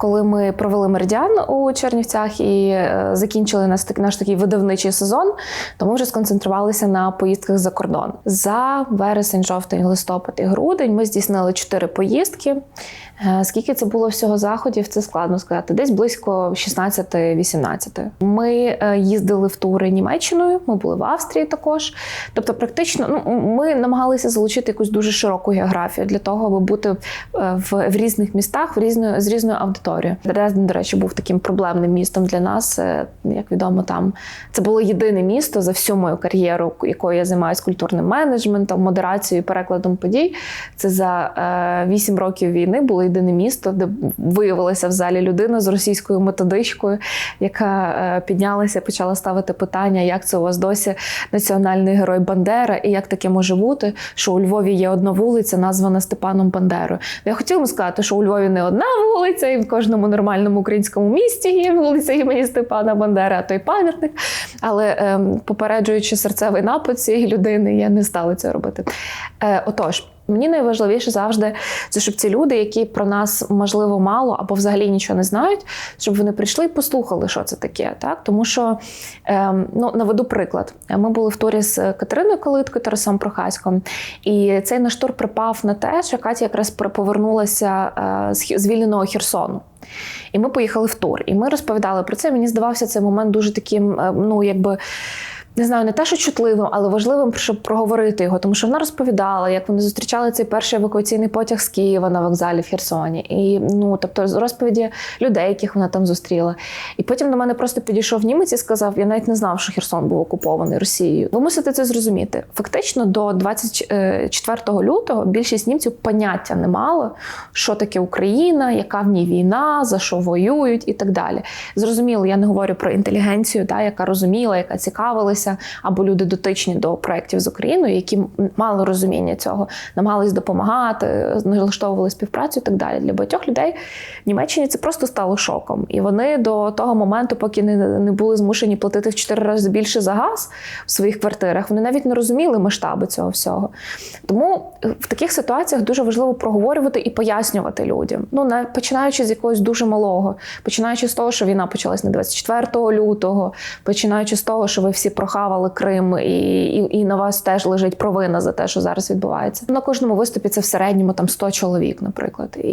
коли ми провели меридіан у Чернівцях і е, закінчили наш, наш такий видавничий сезон, то ми вже сконцентрувалися на поїздках за кордон. За вересень, жовтень, листопад і грудень ми здійснили чотири поїздки. Е, Скільки це було всього заходів, це складно сказати. Десь близько 16-18. Ми е, їздили в тури Німеччиною, ми були в Австрії також. Тобто, практично, ну ми намагалися залучити якусь дуже широку географію для того, аби бути е, в, в різних містах, в різною з різною аудиторією. Дрезден, до речі, був таким проблемним містом для нас. Як відомо, там це було єдине місто за всю мою кар'єру, якою я займаюся культурним менеджментом, модерацією, перекладом подій. Це за е, 8 років війни було єдине місто, де виявилася в залі людина з російською методичкою, яка е, піднялася почала ставити питання, як це у вас досі національний герой Бандера, і як таке може бути, що у Львові є одна вулиця, названа Степаном Бандерою. Я хотіла сказати, що у Львові не одна вулиця, і в кожному нормальному українському місті є вулиця імені Степана Бандери, а той пам'ятник. Але ем, попереджуючи серцевий напад цієї людини, я не стала це робити. Е, отож. Мені найважливіше завжди це, щоб ці люди, які про нас можливо мало або взагалі нічого не знають, щоб вони прийшли і послухали, що це таке. Так? Тому що ем, ну, наведу приклад. Ми були в турі з Катериною Калиткою, Тарасом Прохаськом, і цей наш тур припав на те, що Катя якраз повернулася е, з звільненого Херсону. І ми поїхали в тур. І ми розповідали про це. Мені здавався цей момент дуже таким, е, ну якби. Не знаю, не те, що чутливим, але важливим, щоб проговорити його, тому що вона розповідала, як вони зустрічали цей перший евакуаційний потяг з Києва на вокзалі в Херсоні. І ну, тобто, розповіді людей, яких вона там зустріла. І потім до мене просто підійшов німець і сказав: Я навіть не знав, що Херсон був окупований Росією. Ви мусите це зрозуміти. Фактично, до 24 лютого більшість німців поняття не мало, що таке Україна, яка в ній війна, за що воюють і так далі. Зрозуміло, я не говорю про інтелігенцію, та, яка розуміла, яка цікавилася, або люди дотичні до проєктів з Україною, які мали розуміння цього, намагались допомагати, налаштовували співпрацю і так далі. Для багатьох людей в Німеччині це просто стало шоком. І вони до того моменту, поки не, не були змушені платити в 4 рази більше за газ в своїх квартирах, вони навіть не розуміли масштаби цього всього. Тому е, в таких ситуаціях дуже важливо проговорювати і пояснювати людям. Ну, не починаючи з якогось дуже малого, починаючи з того, що війна почалась не 24 лютого, починаючи з того, що ви всі прохавали Крим, і, і, і на вас теж лежить провина за те, що зараз відбувається. На кожному виступі це в середньому там 100 чоловік, наприклад. І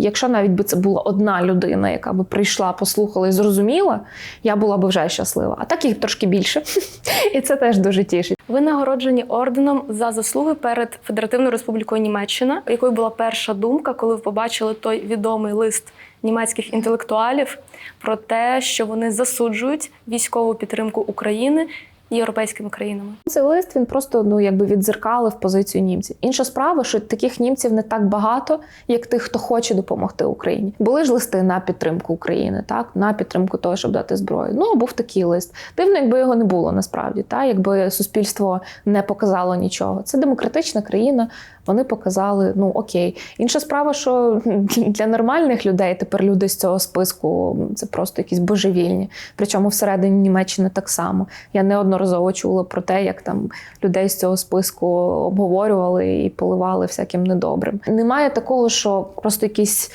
якщо навіть би це була одна людина, яка би прийшла, послухала і зрозуміла, я була би вже щаслива. А так їх трошки більше. І це теж дуже тішить. Ви нагороджені орденом за заслуги перед Федеративною Республікою Німеччина, якою була перша думка, коли ви побачили той відомий лист німецьких інтелектуалів про те, що вони засуджують військову підтримку України європейськими країнами. Цей лист він просто ну якби відзеркалив позицію німців. Інша справа, що таких німців не так багато, як тих, хто хоче допомогти Україні. Були ж листи на підтримку України, так на підтримку того, щоб дати зброю. Ну був такий лист. Дивно, якби його не було насправді, та якби суспільство не показало нічого. Це демократична країна. Вони показали, ну окей. Інша справа, що для нормальних людей тепер люди з цього списку це просто якісь божевільні. Причому всередині Німеччини так само. Я неодноразово чула про те, як там людей з цього списку обговорювали і поливали всяким недобрим. Немає такого, що просто якийсь.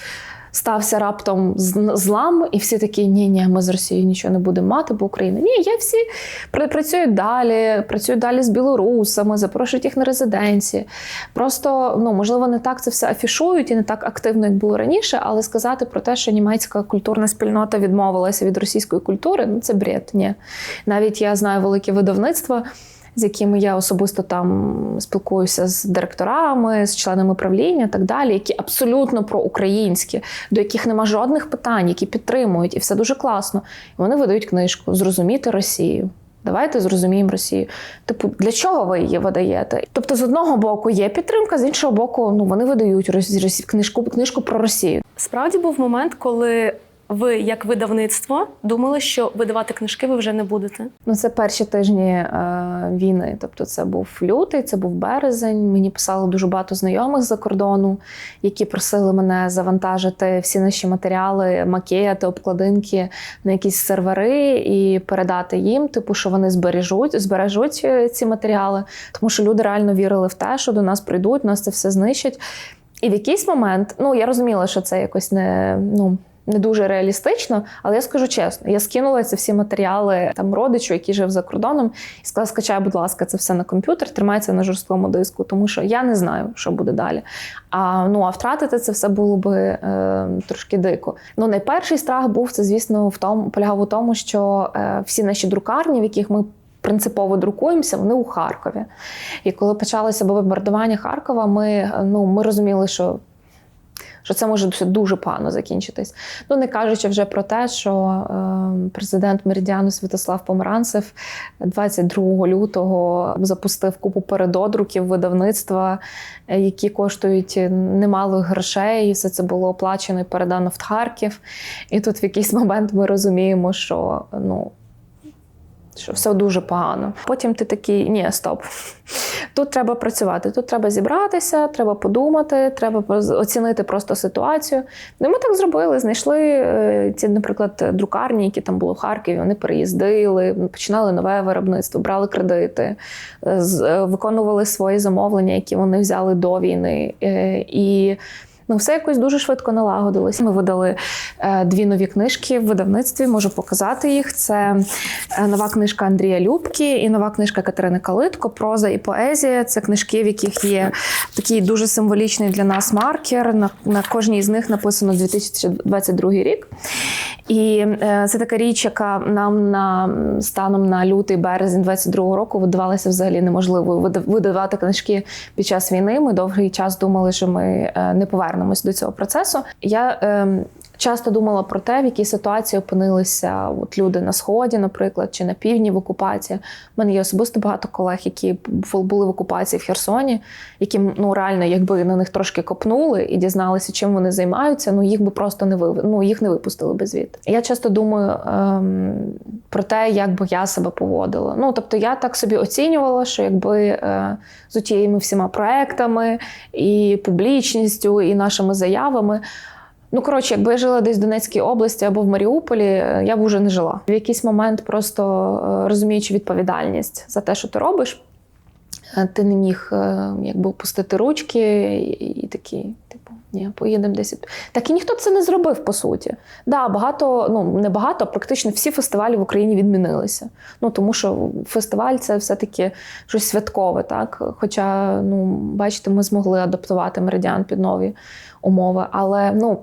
Стався раптом злам, і всі такі: ні, ні, ми з Росією нічого не будемо мати, бо Україна. Ні, є всі пр- працюють далі, працюють далі з білорусами, запрошують їх на резиденції. Просто ну можливо не так це все афішують і не так активно, як було раніше, але сказати про те, що німецька культурна спільнота відмовилася від російської культури, ну це бред. Ні. Навіть я знаю велике видавництво. З якими я особисто там спілкуюся з директорами, з членами правління, так далі, які абсолютно проукраїнські, до яких нема жодних питань, які підтримують, і все дуже класно. І вони видають книжку Зрозуміти Росію. Давайте зрозуміємо Росію. Типу, для чого ви її видаєте? Тобто, з одного боку є підтримка, з іншого боку, ну вони видають книжку, книжку про Росію. Справді був момент, коли ви, як видавництво, думали, що видавати книжки ви вже не будете. Ну, це перші тижні е, війни. Тобто, це був лютий, це був березень. Мені писало дуже багато знайомих за кордону, які просили мене завантажити всі наші матеріали, макети, обкладинки на якісь сервери і передати їм, типу, що вони збережуть, збережуть е, ці матеріали, тому що люди реально вірили в те, що до нас прийдуть, нас це все знищать. І в якийсь момент, ну я розуміла, що це якось не ну не дуже реалістично, але я скажу чесно, я скинула ці всі матеріали там родичу, який жив за кордоном, і сказала: скачай, будь ласка, це все на комп'ютер, тримайся на жорсткому диску, тому що я не знаю, що буде далі. А ну а втратити це все було би е, трошки дико. Ну, найперший страх був це, звісно, в тому полягав у тому, що е, всі наші друкарні, в яких ми принципово друкуємося, вони у Харкові. І коли почалося бомбардування Харкова, ми, е, ну, ми розуміли, що що це може дуже, погано закінчитись. Ну не кажучи вже про те, що е, президент Меридіану Святослав Помаранцев 22 лютого запустив купу передодруків видавництва, е, які коштують немало грошей, і все це було оплачено і передано в Харків. І тут в якийсь момент ми розуміємо, що ну. Що все дуже погано. Потім ти такий, ні, стоп. Тут треба працювати, тут треба зібратися, треба подумати, треба оцінити просто ситуацію. Ну, ми так зробили. Знайшли е, ці, наприклад, друкарні, які там були в Харкові. Вони переїздили, починали нове виробництво, брали кредити, е, виконували свої замовлення, які вони взяли до війни. Е, І Ну, все якось дуже швидко налагодилось. Ми видали е, дві нові книжки в видавництві. Можу показати їх. Це е, нова книжка Андрія Любки і нова книжка Катерини Калитко Проза і поезія. Це книжки, в яких є такий дуже символічний для нас маркер. На, на кожній з них написано 2022 рік. І е, це така річ, яка нам на станом на лютий березень 22 року видавалася взагалі неможливою видавати книжки під час війни. Ми довгий час думали, що ми не повернемось до цього процесу. Я е, часто думала про те, в якій ситуації опинилися от люди на сході, наприклад, чи на півдні в окупації. У мене є особисто багато колег, які були в окупації в Херсоні, які ну реально, якби на них трошки копнули і дізналися, чим вони займаються. Ну їх би просто не вив... ну, їх не випустили би звідти. Я часто думаю ем, про те, як би я себе поводила. Ну тобто, я так собі оцінювала, що якби е, з тією всіма проектами і публічністю, і нашими заявами. Ну, коротше, якби я жила десь в Донецькій області або в Маріуполі, е, я б уже не жила. В якийсь момент, просто е, розуміючи відповідальність за те, що ти робиш, е, ти не міг якби опустити ручки і, такі, ні, поїдемо десь. Так і ніхто б це не зробив, по суті. Да, багато, ну не багато, а практично всі фестивалі в Україні відмінилися. Ну тому що фестиваль це все-таки щось святкове, так. Хоча, ну, бачите, ми змогли адаптувати меридіан під нові умови. Але ну,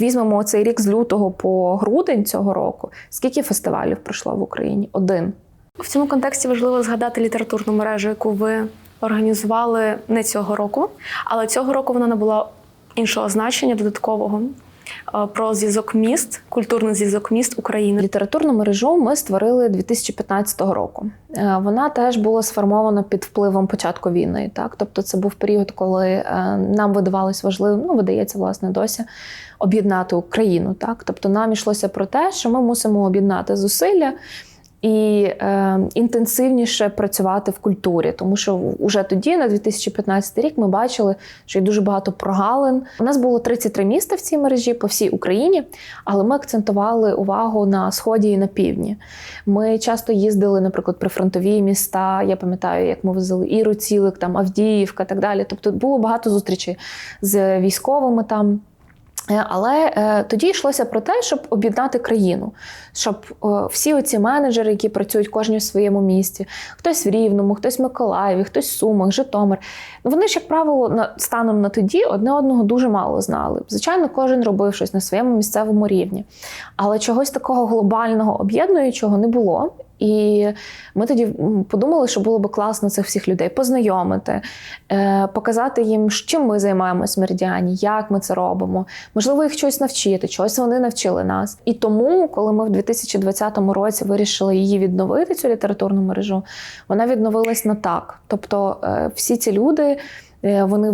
візьмемо цей рік з лютого по грудень цього року. Скільки фестивалів пройшло в Україні? Один. В цьому контексті важливо згадати літературну мережу, яку ви організували не цього року, але цього року вона набула іншого значення додаткового е, про зв'язок міст, культурний зв'язок міст України. Літературну мережу ми створили 2015 року. Е, Вона теж була сформована під впливом початку війни. Так, тобто, це був період, коли е, нам видавалось важливим, ну видається власне досі об'єднати Україну. Так, тобто нам йшлося про те, що ми мусимо об'єднати зусилля. І е, інтенсивніше працювати в культурі, тому що вже тоді, на 2015 рік, ми бачили, що є дуже багато прогалин. У нас було 33 міста в цій мережі по всій Україні, але ми акцентували увагу на сході і на півдні. Ми часто їздили, наприклад, при фронтові міста. Я пам'ятаю, як ми везли Іру Цілик, там Авдіївка, так далі. Тобто було багато зустрічей з військовими там. Е, Але е, тоді йшлося про те, щоб об'єднати країну, щоб е, всі оці менеджери, які працюють кожен в своєму місті, хтось в Рівному, хтось в Миколаєві, хтось в Сумах, Житомир. Ну, Вони ж, як правило, на станом на тоді одне одного дуже мало знали. Звичайно, кожен робив щось на своєму місцевому рівні, але чогось такого глобального об'єднуючого не було. І ми тоді подумали, що було би класно цих всіх людей познайомити, е, показати їм, чим ми займаємось в меридіані, як ми це робимо. Можливо, їх щось навчити, чогось вони навчили нас. І тому, коли ми в 2020 році вирішили її відновити, цю літературну мережу, вона відновилась на так. Тобто, е, всі ці люди е, вони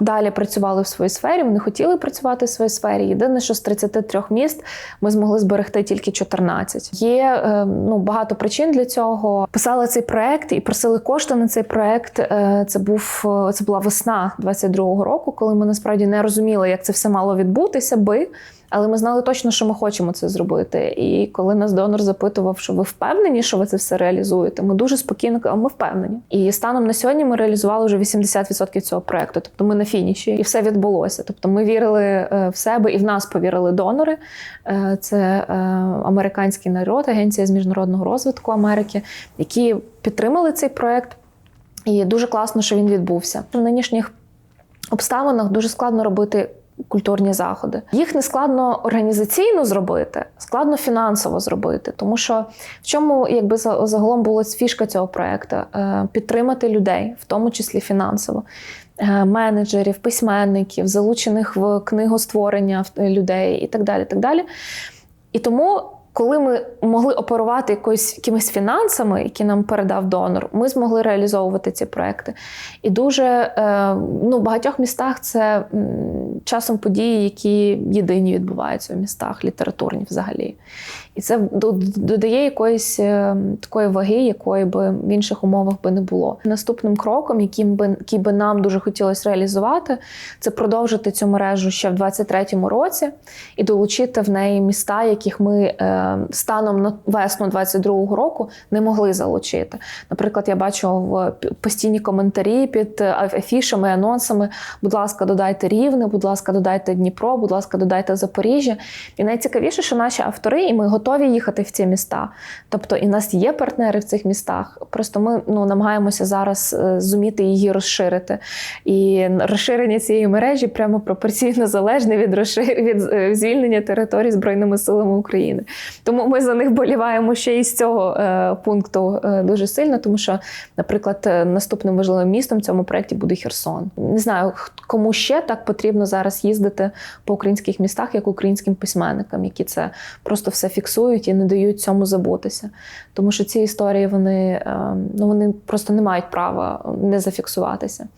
далі працювали в своїй сфері, вони хотіли працювати в своїй сфері. Єдине, що з 33 міст ми змогли зберегти тільки 14. Є е, ну, багато причин для цього. Писали цей проект і просили кошти на цей проект. Е, Це був е, це була весна 22-го року, коли ми насправді не розуміли, як це все мало відбутися би. Але ми знали точно, що ми хочемо це зробити. І коли нас донор запитував, що ви впевнені, що ви це все реалізуєте, ми дуже спокійно казали, ми впевнені. І станом на сьогодні ми реалізували вже 80% цього проекту. Тобто ми на фініші, і все відбулося. Тобто ми вірили е, в себе і в нас повірили донори. Е, Це е, американський народ, агенція з міжнародного розвитку Америки, які підтримали цей проект. І дуже класно, що він відбувся. В нинішніх обставинах дуже складно робити культурні заходи. Їх не складно організаційно зробити, складно фінансово зробити. Тому що в чому якби загалом була фішка цього проекту? Е, Підтримати людей, в тому числі фінансово. Е, Менеджерів, письменників, залучених в книгостворення людей і так далі. Так далі. І тому, коли ми могли оперувати якоюсь, якимись фінансами, які нам передав донор, ми змогли реалізовувати ці проекти. І дуже е, ну, в багатьох містах це часом події, які єдині відбуваються в містах, літературні взагалі. І це додає якоїсь е, такої ваги, якої би в інших умовах би не було. Наступним кроком, яким би, який би нам дуже хотілося реалізувати, це продовжити цю мережу ще в 2023 році і долучити в неї міста, яких ми е, станом на весну 2022 року не могли залучити. Наприклад, я бачу в постійні коментарі під е, афішами, анонсами. Будь ласка, додайте Рівне, будь ласка, додайте Дніпро, будь ласка, додайте Запоріжжя. І найцікавіше, що наші автори, і ми готові їхати в ці міста. Тобто, і нас є партнери в цих містах. Просто ми ну, намагаємося зараз е, зуміти її розширити. І розширення цієї мережі прямо пропорційно залежне від розшир... від е, звільнення територій Збройними силами України. Тому ми за них боліваємо ще і з цього е, пункту е, дуже сильно, тому що, наприклад, е, наступним важливим містом в цьому проєкті буде Херсон. Не знаю, кому ще так потрібно зараз їздити по українських містах, як українським письменникам, які це просто все фіксують і не дають цьому забутися. Тому що ці історії вони, е, ну, вони просто не мають права не зафіксуватися.